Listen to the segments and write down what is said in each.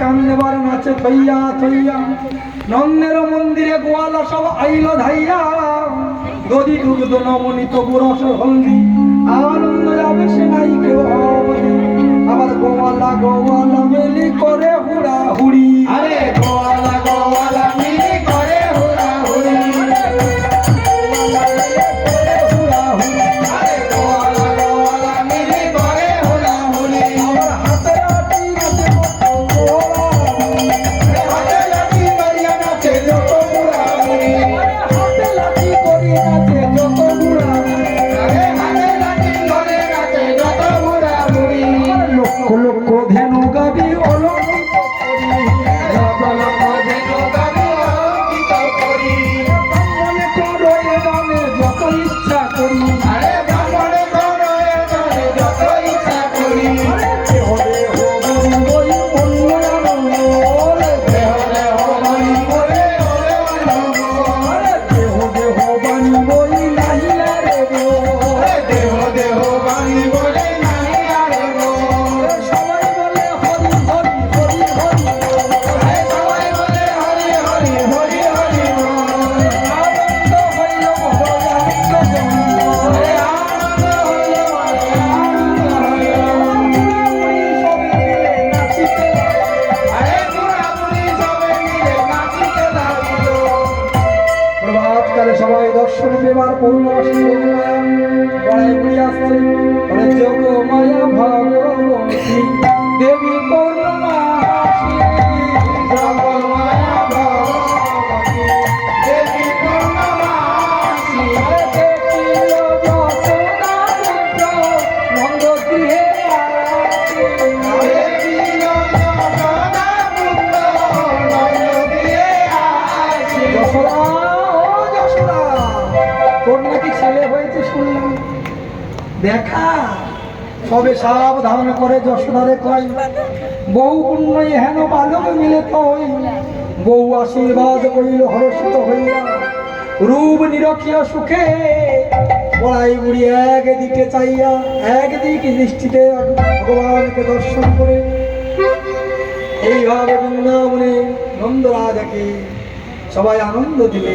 কান্দেবার নাচে থইয়া থইয়া, নন্দের মন্দিরে গোয়ালা সব আইল ধাইয়া। গদি দুগ্ধ নবনীত তবু রস হলদি, আনন্দ যাবে সে নাই কেউ আবার গোয়ালা গোয়ালা স্বরূপে আমার পূর্ণবাসী বড়াই যোগ মায়া ভগবতী দেবী সবে সাবধান করে যশোধারে কয়, বহু পুণ্যই হেন বালক মিলে তই বহু আশীর্বাদ করিল হরষিত হইয়া। রূপ নিরক্ষীয় সুখে পড়াই বুড়ি একদিকে চাইয়া একদিকে দৃষ্টিতে ভগবানকে দর্শন করে। এইভাবে বৃন্দাবনে দেখে সবাই আনন্দ দিলে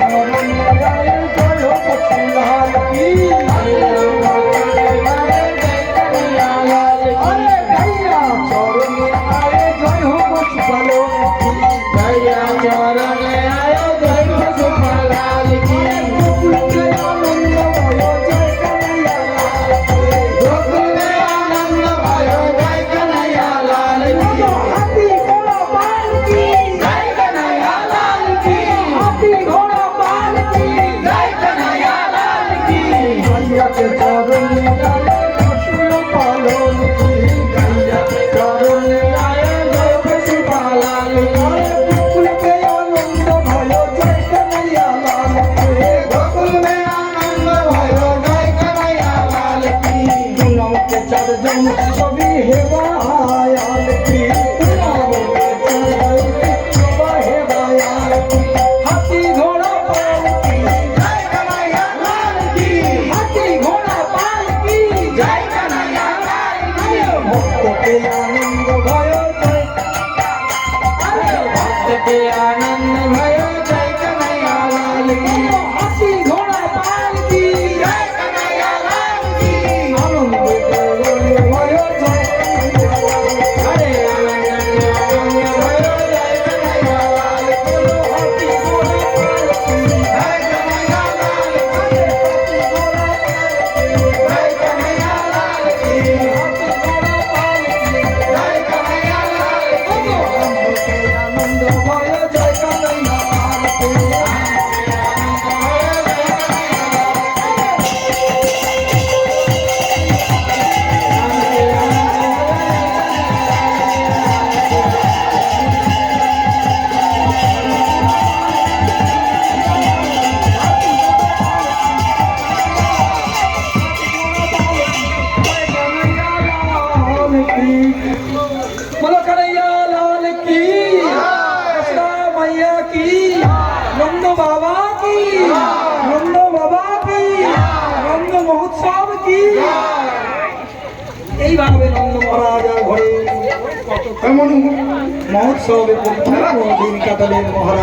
Thank you. Yeah. की रंग बाबा की रंग महोत्सव की এইভাবে নন্দ মহারাজা ঘরে। মহোৎসবে দিন কাটালেন মহারাজ।